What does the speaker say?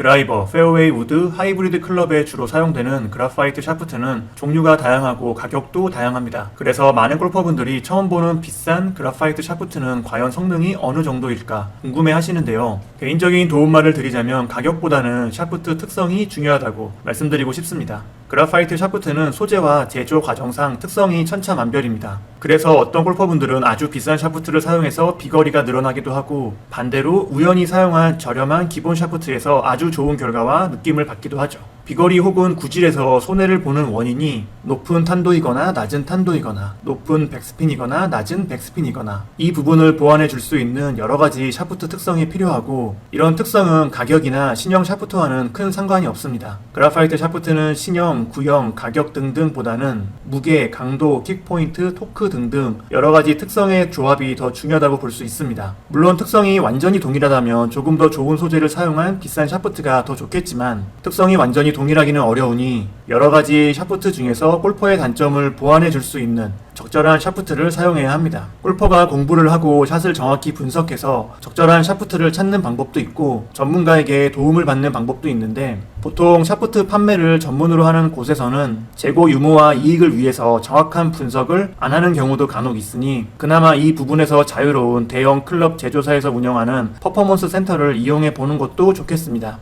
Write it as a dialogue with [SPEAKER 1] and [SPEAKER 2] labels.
[SPEAKER 1] 드라이버, 페어웨이 우드, 하이브리드 클럽에 주로 사용되는 그라파이트 샤프트는 종류가 다양하고 가격도 다양합니다. 그래서 많은 골퍼분들이 처음 보는 비싼 그라파이트 샤프트는 과연 성능이 어느 정도일까 궁금해 하시는데요. 개인적인 도움말을 드리자면 가격보다는 샤프트 특성이 중요하다고 말씀드리고 싶습니다. 그라파이트 샤프트는 소재와 제조 과정상 특성이 천차만별입니다. 그래서 어떤 골퍼분들은 아주 비싼 샤프트를 사용해서 비거리가 늘어나기도 하고 반대로 우연히 사용한 저렴한 기본 샤프트에서 아주 좋은 결과와 느낌을 받기도 하죠. 비거리 혹은 구질에서 손해를 보는 원인이 높은 탄도이거나 낮은 탄도이거나 높은 백스핀이거나 낮은 백스핀이거나 이 부분을 보완해 줄 수 있는 여러 가지 샤프트 특성이 필요하고 이런 특성은 가격이나 신형 샤프트와는 큰 상관이 없습니다. 그라파이트 샤프트는 신형, 구형, 가격 등등보다는 무게, 강도, 킥포인트, 토크 등등 여러 가지 특성의 조합이 더 중요하다고 볼 수 있습니다. 물론 특성이 완전히 동일하다면 조금 더 좋은 소재를 사용한 비싼 샤프트가 더 좋겠지만 특성이 완전히 동일하기는 어려우니 여러 가지 샤프트 중에서 골퍼의 단점을 보완해 줄 수 있는 적절한 샤프트를 사용해야 합니다. 골퍼가 공부를 하고 샷을 정확히 분석해서 적절한 샤프트를 찾는 방법도 있고 전문가에게 도움을 받는 방법도 있는데 보통 샤프트 판매를 전문으로 하는 곳에서는 재고 유무와 이익을 위해서 정확한 분석을 안 하는 경우도 간혹 있으니 그나마 이 부분에서 자유로운 대형 클럽 제조사에서 운영하는 퍼포먼스 센터를 이용해 보는 것도 좋겠습니다.